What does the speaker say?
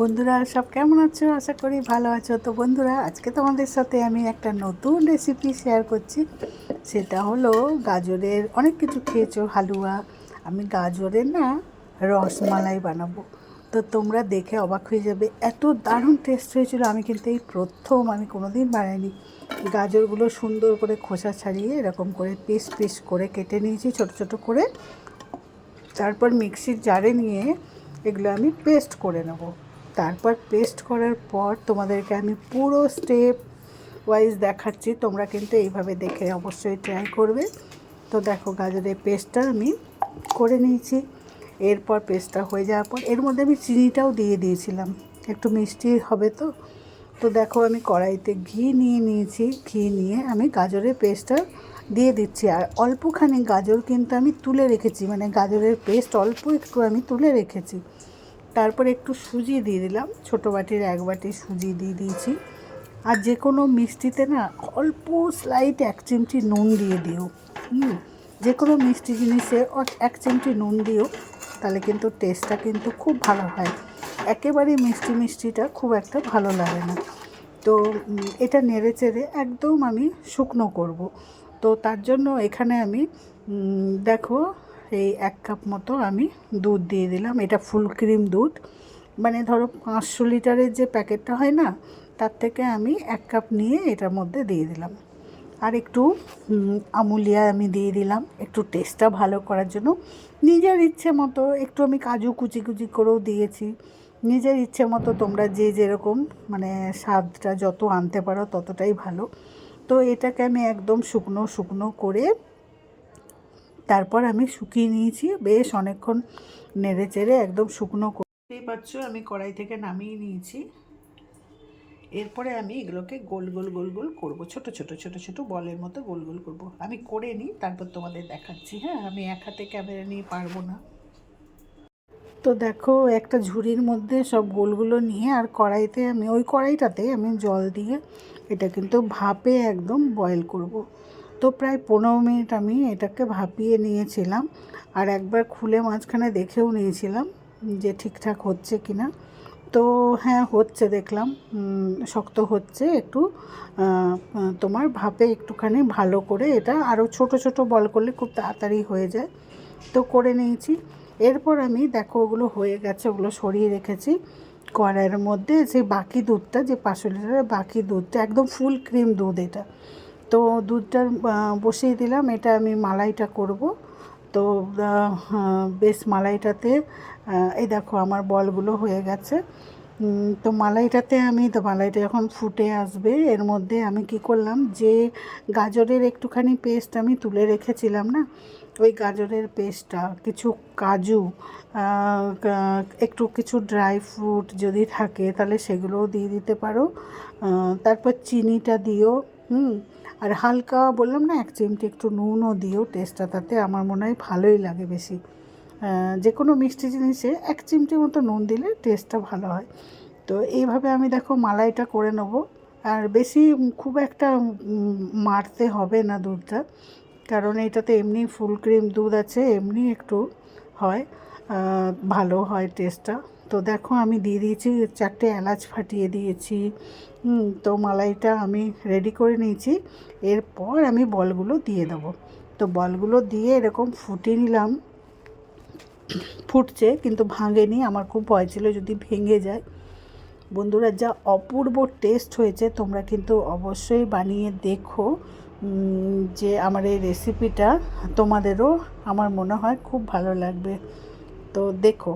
বন্ধুরা, সব কেমন আছো? আশা করি ভালো আছো। তো বন্ধুরা, আজকে তোমাদের সাথে আমি একটা নতুন রেসিপি শেয়ার করছি। সেটা হলো গাজরের অনেক কিছু খেয়েছো, হালুয়া। আমি গাজরের না রসমালাই বানাবো। তো তোমরা দেখে অবাক হয়ে যাবে, এত দারুণ টেস্ট হয়েছিল। আমি কিন্তু এই প্রথম, আমি কোনো দিন বানাইনি। গাজরগুলো সুন্দর করে খোসা ছাড়িয়ে এরকম করে পিস পিস করে কেটে নিয়েছি, ছোট ছোট করে। তারপর মিক্সির জারে নিয়ে এগুলো আমি পেস্ট করে নেব। তারপর পেস্ট করার পর তোমাদেরকে আমি পুরো স্টেপ ওয়াইজ দেখাচ্ছি। তোমরা কিন্তু এইভাবে দেখে অবশ্যই ট্রাই করবে। তো দেখো গাজরের পেস্টটা আমি করে নিয়েছি। এরপর পেস্টটা হয়ে যাওয়ার পর এর মধ্যে আমি চিনিটাও দিয়ে দিয়েছিলাম। একটু মিষ্টি হবে তো। তো দেখো আমি কড়াইতে ঘি নিয়ে নিয়েছি। ঘি নিয়ে আমি গাজরের পেস্টটা দিয়ে দিচ্ছি। আর অল্পখানি গাজর কিন্তু আমি তুলে রেখেছি। মানে গাজরের পেস্ট অল্প একটু আমি তুলে রেখেছি। তারপর একটু সুজি দিয়ে দিলাম। ছোটো বাটির এক বাটি সুজি দিয়ে দিয়েছি। আর যে কোনো মিষ্টিতে না অল্প স্লাইট এক চিমটি নুন দিয়ে দিও। হুম, যে কোনো মিষ্টি জিনিসে এক চিমটি নুন দিও, তাহলে কিন্তু টেস্টটা কিন্তু খুব ভালো হয়। একেবারে মিষ্টি মিষ্টিটা খুব একটা ভালো লাগে না। তো এটা নেড়ে চেড়ে একদম আমি শুকনো করব। তো তার জন্য এখানে আমি দেখো এই এক কাপ মতো আমি দুধ দিয়ে দিলাম। এটা ফুল ক্রিম দুধ। মানে ধরো পাঁচশো লিটারের যে প্যাকেটটা হয় না, তার থেকে আমি এক কাপ নিয়ে এটার মধ্যে দিয়ে দিলাম। আর একটু আমুলিয়া আমি দিয়ে দিলাম। একটু টেস্টটা ভালো করার জন্য। নিজের ইচ্ছে মতো একটু আমি কাজু কুচি কুচি করেও দিয়েছি। নিজের ইচ্ছে মতো তোমরা যে যেরকম মানে স্বাদটা যত আনতে পারো ততটাই ভালো। তো এটাকে আমি একদম শুকনো শুকনো করে তারপর আমি শুকিয়ে নিয়েছি, বেশ অনেকক্ষণ নেড়ে চেড়ে একদম শুকনো করতেই পারছ আমি কড়াই থেকে নামিয়ে নিয়েছি। এরপরে আমি এগুলোকে গোল গোল গোল গোল করব। ছোট ছোট ছোট ছোট বলের মতো গোল গোল করব। আমি করে নিই, তারপর তোমাদের দেখাচ্ছি। হ্যাঁ আমি এক হাতে ক্যামেরা নিয়ে পারব না। তো দেখো, একটা ঝুড়ির মধ্যে সব গোলগুলো নিয়ে আর কড়াইতে আমি, ওই কড়াইটাতে আমি জল দিয়ে এটা কিন্তু ভাপে একদম বয়েল করব। তো প্রায় পনেরো মিনিট আমি এটাকে ভাপিয়ে নিয়েছিলাম আর একবার খুলে মাঝখানে দেখেও নিয়েছিলাম যে ঠিকঠাক হচ্ছে কি না তো হ্যাঁ হচ্ছে দেখলাম। শক্ত হচ্ছে একটু। তোমার ভাপে একটুখানি ভালো করে এটা আরও ছোট ছোট বল করলে খুব তাড়াতাড়ি হয়ে যায়। তো করে নিয়েছি। এরপর আমি, দেখো, ওগুলো হয়ে গেছে, ওগুলো সরিয়ে রেখেছি। কড়াইয়ের মধ্যে যে বাকি দুধটা, যে পাঁচশো লিটারের বাকি দুধটা, একদম ফুল ক্রিম দুধ এটা। তো দুধটা বসিয়ে দিলাম। এটা আমি মালাইটা করব। তো বেশ মালাইটাতে এই দেখো আমার বলগুলো হয়ে গেছে। তো মালাইটাতে আমি, তো মালাইটা যখন ফুটে আসবে। এর মধ্যে আমি কি করলাম, যে গাজরের একটুখানি পেস্ট আমি তুলে রেখেছিলাম না? ওই গাজরের পেস্টটা, কিছু কাজু একটু কিছু ড্রাই ফ্রুট যদি থাকে, তাহলে সেগুলোও দিয়ে দিতে পারো। তারপর চিনিটা দিও। হুম, আর হালকা বললাম না, এক চিমটি একটু নুনও দিও টেস্টটা তাতে আমার মনে হয় ভালোই লাগে বেশি। যে কোনো মিষ্টি জিনিসে এক চিমটি মতো নুন দিলে টেস্টটা ভালো হয়। তো এইভাবে আমি দেখো মালাইটা করে নেব। আর বেশি খুব একটা মারতে হবে না দুধটা, কারণ এটাতে এমনি ফুল ক্রিম দুধ আছে, এমনি একটু হয় ভালো হয় টেস্টটা তো দেখো আমি দিয়ে দিয়েছি চারটে এলাচ ফাটিয়ে দিয়েছি। তো মালাইটা আমি রেডি করে নিয়েছি। এরপর আমি বলগুলো দিয়ে দেবো। তো বলগুলো দিয়ে এরকম ফুটিয়ে নিলাম। ফুটছে কিন্তু ভাঙেনি, আমার খুব ভয় ছিল যদি ভেঙে যায়। বন্ধুরা, যা অপূর্ব টেস্ট হয়েছে, তোমরা কিন্তু অবশ্যই বানিয়ে দেখো। যে আমার এই রেসিপিটা তোমাদেরও আমার মনে হয় খুব ভালো লাগবে। তো দেখো।